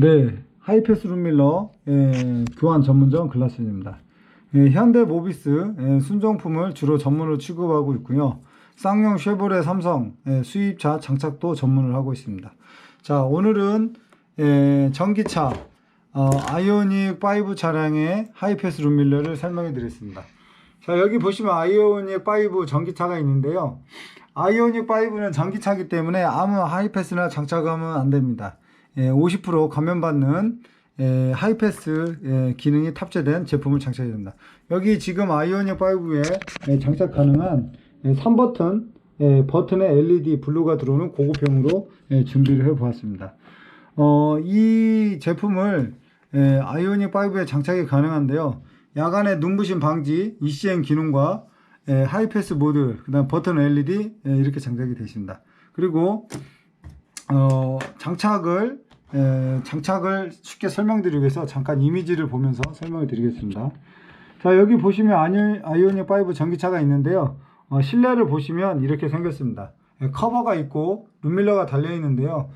네, 하이패스 룸밀러 예, 교환 전문점 글라스입니다. 예, 현대 모비스 예, 순정품을 주로 전문으로 취급하고 있고요. 쌍용 쉐보레 삼성 예, 수입차 장착도 전문을 하고 있습니다. 자, 오늘은 예, 전기차 어, 아이오닉 5 차량의 하이패스 룸밀러를 설명해 드리겠습니다. 자, 여기 보시면 아이오닉 5 전기차가 있는데요. 아이오닉 5는 전기차기 때문에 아무 하이패스나 장착하면 안 됩니다. 예, 50% 감면받는 예, 하이패스 예, 기능이 탑재된 제품을 장착해야 됩니다. 여기 지금 아이오닉 5에 예, 장착 가능한 예, 3버튼 예, 버튼에 LED 블루가 들어오는 고급형으로 예, 준비를 해 보았습니다. 어, 이 제품을 예, 아이오닉 5에 장착이 가능한데요. 야간에 눈부심 방지, ECM 기능과 예, 하이패스 모드, 그 다음 버튼 LED 예, 이렇게 장착이 되십니다. 그리고 어, 장착을 에, 장착을 쉽게 설명드리기 위해서 잠깐 이미지를 보면서 설명을 드리겠습니다. 자 여기 보시면 아이오닉 5 전기차가 있는데요. 어, 실내를 보시면 이렇게 생겼습니다. 예, 커버가 있고 룸밀러가 달려 있는데요.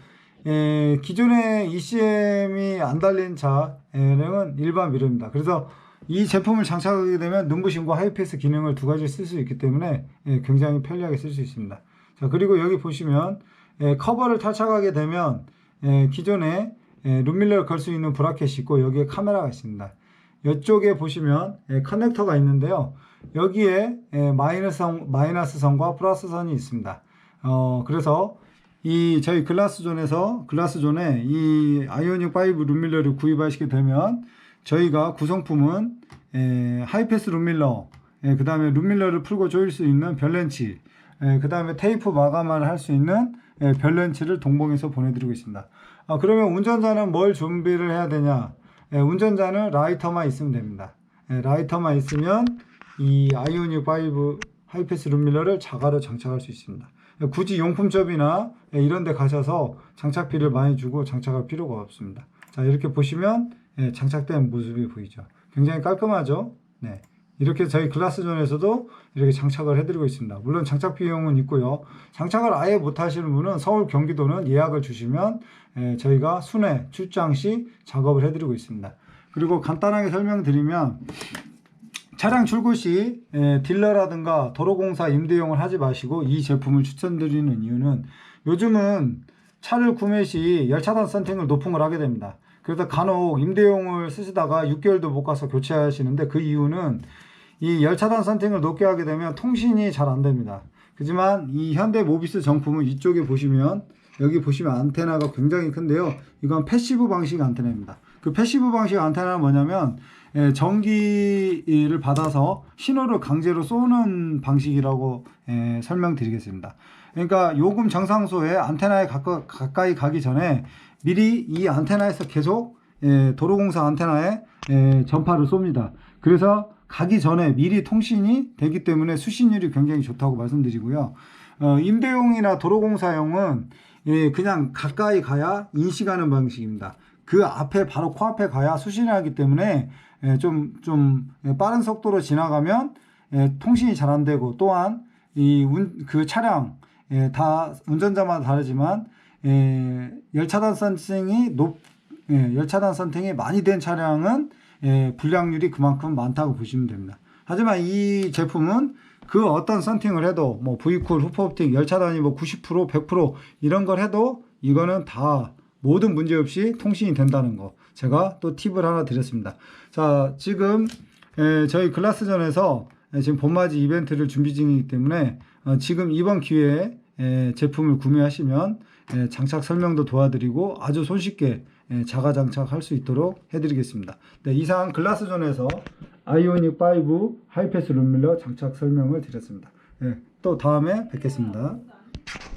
예, 기존에 ECM이 안 달린 차량은 일반 미러입니다. 그래서 이 제품을 장착하게 되면 눈부심과 하이패스 기능을 두 가지 쓸 수 있기 때문에 예, 굉장히 편리하게 쓸 수 있습니다. 자 그리고 여기 보시면 예, 커버를 탈착하게 되면 예, 기존에 예, 룸밀러를 걸 수 있는 브라켓이 있고 여기에 카메라가 있습니다. 이쪽에 보시면 예, 커넥터가 있는데요. 여기에 예, 마이너스 선, 마이너스 선과 플러스 선이 있습니다. 어, 그래서 이 저희 글라스존에서 글라스존에 이 아이오닉 5 룸밀러를 구입하시게 되면 저희가 구성품은 에, 하이패스 룸밀러, 그 다음에 룸밀러를 풀고 조일 수 있는 별렌치, 그 다음에 테이프 마감을 할 수 있는 에, 별렌치를 동봉해서 보내드리고 있습니다. 아, 그러면 운전자는 뭘 준비를 해야 되냐? 에, 운전자는 라이터만 있으면 됩니다. 에, 라이터만 있으면 이 아이오닉 5 하이패스 룸밀러를 자가로 장착할 수 있습니다. 굳이 용품점이나 이런 데 가셔서 장착비를 많이 주고 장착할 필요가 없습니다. 자, 이렇게 보시면 예, 장착된 모습이 보이죠. 굉장히 깔끔하죠. 네. 이렇게 저희 글라스존에서도 이렇게 장착을 해드리고 있습니다. 물론 장착 비용은 있고요. 장착을 아예 못 하시는 분은 서울 경기도는 예약을 주시면 예, 저희가 순회 출장 시 작업을 해드리고 있습니다. 그리고 간단하게 설명드리면 차량 출고 시 에, 딜러라든가 도로공사 임대용을 하지 마시고 이 제품을 추천드리는 이유는 요즘은 차를 구매 시 열차단 선팅을 높은 걸 하게 됩니다. 그래서 간혹 임대용을 쓰시다가 6개월도 못 가서 교체하시는데 그 이유는 이 열차단 선팅을 높게 하게 되면 통신이 잘 안 됩니다. 하지만 이 현대 모비스 정품은 이쪽에 보시면 여기 보시면 안테나가 굉장히 큰데요. 이건 패시브 방식 안테나입니다. 그 패시브 방식 안테나는 뭐냐면 예, 전기를 받아서 신호를 강제로 쏘는 방식이라고 예, 설명드리겠습니다. 그러니까 요금 정상소에 안테나에 가까, 가까이 가기 전에 미리 이 안테나에서 계속 예, 도로공사 안테나에 예, 전파를 쏩니다. 그래서 가기 전에 미리 통신이 되기 때문에 수신율이 굉장히 좋다고 말씀드리고요. 어, 임대용이나 도로공사용은 예, 그냥 가까이 가야 인식하는 방식입니다. 그 앞에 바로 코앞에 가야 수신을 하기 때문에 예, 좀, 좀 빠른 속도로 지나가면 예, 통신이 잘 안 되고 또한 이그 차량 예, 다 운전자마다 다르지만 예, 열차단 선팅이 높 예, 열차단 선팅이 많이 된 차량은 예, 불량률이 그만큼 많다고 보시면 됩니다. 하지만 이 제품은 그 어떤 선팅을 해도 뭐 V쿨, 후퍼옵틱, 열차단이 뭐 90%, 100% 이런 걸 해도 이거는 다 모든 문제 없이 통신이 된다는 거 제가 또 팁을 하나 드렸습니다. 자 지금 에, 저희 글라스전에서 에, 지금 봄맞이 이벤트를 준비 중이기 때문에 어, 지금 이번 기회에 에, 제품을 구매하시면 에, 장착 설명도 도와드리고 아주 손쉽게 에, 자가 장착할 수 있도록 해드리겠습니다. 네, 이상 글라스존에서 아이오닉 5 하이패스 룸밀러 장착 설명을 드렸습니다. 네, 또 다음에 뵙겠습니다.